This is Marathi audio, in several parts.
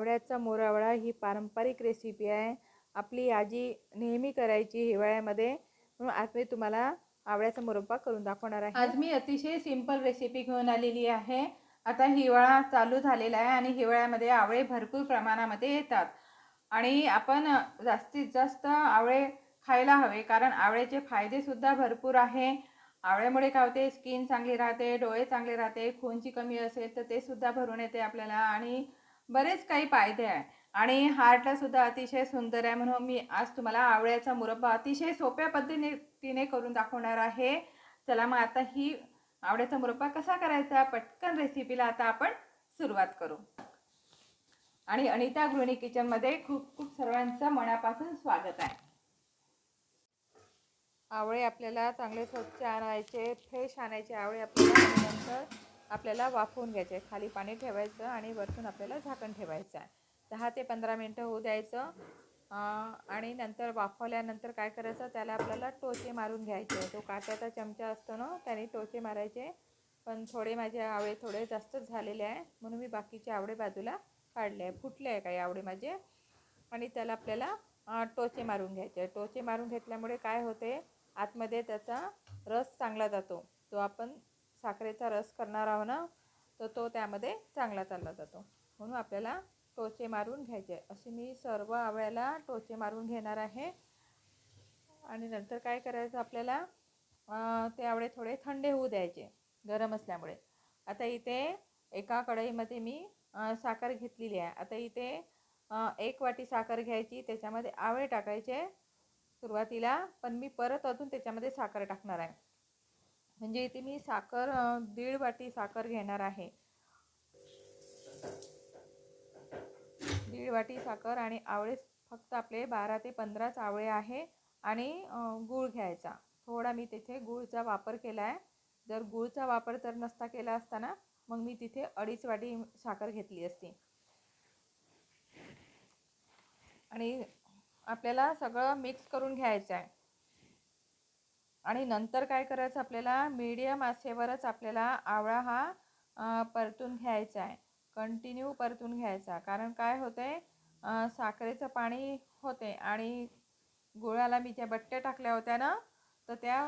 आवळ्याचा मोरावळा ही पारंपरिक रेसिपी आहे. आपली आजी नेहमी करायची हिवाळ्यामध्ये. म्हणून आज मी तुम्हाला आवळ्याचा मुरब्बा करून दाखवणार आहे. आज मी अतिशय सिंपल रेसिपी घेऊन आलेली आहे. आता हिवाळा चालू झालेला आहे आणि हिवाळ्यामध्ये आवळे भरपूर प्रमाणामध्ये येतात. आणि आपण जास्तीत जास्त आवळे खायला हवे कारण आवळ्याचे फायदेसुद्धा भरपूर आहे. आवळ्यामुळे काय होते? स्किन चांगली राहते डोळे चांगले राहते खूनची कमी असेल तर ते सुद्धा भरून येते आपल्याला. आणि बरेच काही फायदे आहे. आणि हार्टला सुद्धा अतिशय सुंदर आहे. म्हणून मी आज तुम्हाला आवळ्याचा मुरब्बा अतिशय सोप्या पद्धतीने करून दाखवणार आहे. चला मग आता ही आवळ्याचा मुरब्बा कसा करायचा? पटकन रेसिपीला आता आपण सुरुवात करू. आणि अनिता गृहिणी किचनमध्ये खूप खूप सर्वांचं मनापासून स्वागत आहे. आवळे आपल्याला चांगले स्वच्छ आणायचे फ्रेश आणायचे. आवळे आपल्याला नंतर आपल्याला वाफवून घ्यायचे खाली पाणी ठेवायचं आणि वरतून आपल्याला झाकण ठेवायचं आहे. दहा ते पंधरा मिनटं होऊ द्यायचं आणि नंतर वाफवल्यानंतर काय करायचं त्याला आपल्याला टोचे मारून घ्यायचे. तो काट्याचा चमचा असतो ना त्याने टोचे मारायचे. पण थोडे माझे आवळे थोडे जास्तच झालेले आहे म्हणून मी बाकीचे आवडे बाजूला काढले आहे. फुटले आहे काही आवडे माझे. आणि त्याला आपल्याला टोचे मारून घ्यायचे. टोचे मारून घेतल्यामुळे काय होते आतमध्ये त्याचा रस चांगला जातो. तो आपण साखरेचा रस करणार आहो ना तर तो त्यामध्ये चांगला चालला जातो. म्हणून आपल्याला टोचे मारून घ्यायचे. असे मी सर्व आवळ्याला टोचे मारून घेणार आहे. आणि नंतर काय करायचं आपल्याला? ते आवळे थोडे थंड होऊ द्यायचे गरम असल्यामुळे. आता इथे एका कढईमध्ये मी साखर घेतलेली आहे. आता इथे एक वाटी साखर घ्यायची. त्याच्यामध्ये आवळे टाकायचे. सुरुवातीला पण मी परत अजून त्याच्यामध्ये साखर टाकणार आहे. म्हणजे इथे मी साखर दीड वाटी साखर घेणार आहे. दीड वाटी साखर आणि आवळे फक्त आपले बारा ते पंधराच आवळे आहे आणि गूळ घ्यायचा. थोडा मी तिथे गूळचा वापर केला आहे. जर गूळचा वापर तर नसता केला असताना मग मी तिथे अडीच वाटी साखर घेतली असती. आणि आपल्याला सगळं मिक्स करून घ्यायचं आहे. आणि नंतर काय करायचं आपल्याला? मीडियम आसेवरच आपल्याला आवळा हा परतून घ्यायचा आहे. कंटिन्यू परतून घ्यायचा. कारण काय होते? साखरेचं पाणी होते आणि गुळाला मी ज्या बट्ट्या टाकल्या होत्या ना तर त्या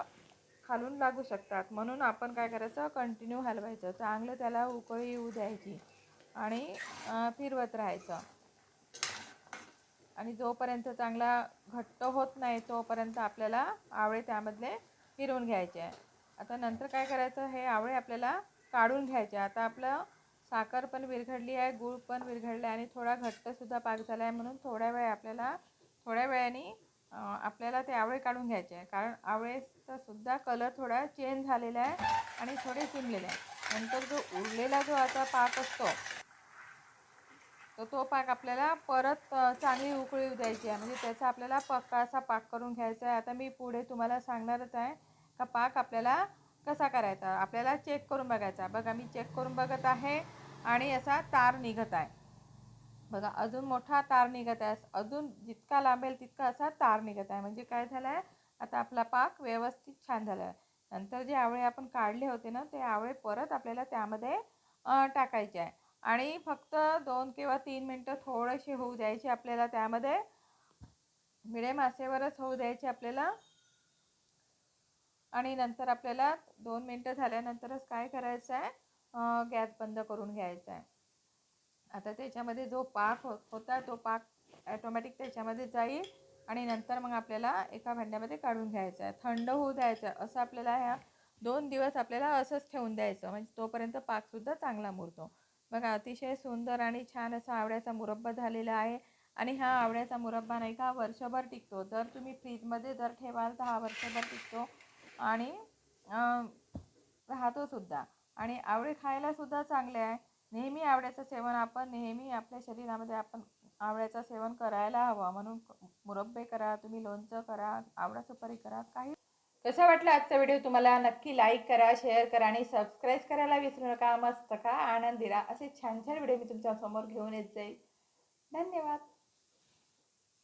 खालून लागू शकतात. म्हणून आपण काय करायचं? कंटिन्यू हलवायचं. चांगलं त्याला उकळी येऊ द्यायची आणि फिरवत राहायचं. आणि जोपर्यंत चांगला घट्ट होत नाही तोपर्यंत आपल्याला आवळे त्यामधले फिरवून घ्यायचे. आहे आता नंतर काय करायचं हे आवळे आपल्याला काढून घ्यायचे. आता आपलं साखर पण विरघडली आहे गूळ पण विरघडले आणि थोडा घट्टसुद्धा पाक झाला आहे म्हणून थोड्या वेळ आपल्याला थोड्या वेळाने आपल्याला ते आवळे काढून घ्यायचे आहे. कारण आवळेचा सुद्धा कलर थोडा चेंज झालेला आहे आणि थोडे चिमलेले आहे. नंतर जो उरलेला जो आता पाक असतो तर तो पाक आपल्याला परत चांगली उकळी द्यायची आहे. म्हणजे त्याचा आपल्याला पक्का असा पाक करून घ्यायचा आहे. आता मी पुढे तुम्हाला सांगणारच आहे का पाक आपल्याला कसा करायचा? आपल्याला चेक करून बघायचा. बघा मी चेक करून बघत आहे आणि असा तार निघत आहे. बघा अजून मोठा तार निघत आहे. अजून जितका लांबेल तितका असा तार निघत आहे. म्हणजे काय झालं आहे आता आपला पाक व्यवस्थित छान झाला आहे नंतर जे आवळे आपण काढले होते ना ते आवळे परत आपल्याला त्यामध्ये टाकायचे आहे. आणि फक्त दोन किंवा तीन मिनटं थोडेसे होऊ द्यायचे आपल्याला त्यामध्ये. मिडियम आसेवरच होऊ द्यायचे आपल्याला. आणि नंतर आपल्याला दोन मिनटं झाल्यानंतरच काय करायचं आहे? गॅस बंद करून घ्यायचा आहे. आता त्याच्यामध्ये जो पाक हो होता तो पाक ॲटोमॅटिक त्याच्यामध्ये जाईल आणि नंतर मग आपल्याला एका भांड्यामध्ये काढून घ्यायचं आहे. थंड होऊ द्यायचं आहे. असं आपल्याला ह्या दोन दिवस आपल्याला असंच ठेवून द्यायचं. म्हणजे तोपर्यंत पाकसुद्धा चांगला मुरतो. बघा अतिशय सुंदर आणि छान असा आवड्याचा मुरब्बा झालेला आहे आणि हा आवड्याचा मुरब्बा नाही का वर्षभर टिकतो. जर तुम्ही फ्रीजमध्ये जर ठेवाल तर हा वर्षभर टिकतो आणि राहतोसुद्धा आणि आवळे खायलासुद्धा चांगले आहे. नेहमी आवड्याचं सेवन आपण नेहमी आपल्या शरीरामध्ये आपण आवळ्याचं सेवन करायला हवं. म्हणून मुरब्बे करा तुम्ही लोणचं करा आवडा सुपारी करा काही कसा वाटला आजचा व्हिडिओ तुम्हाला नक्की लाईक करा शेअर करा आणि सबस्क्राईब करायला विसरू नका. मस्त का? आनंद दिला. असे छान छान व्हिडिओ मी तुमच्यासमोर घेऊन येत जाईल. धन्यवाद.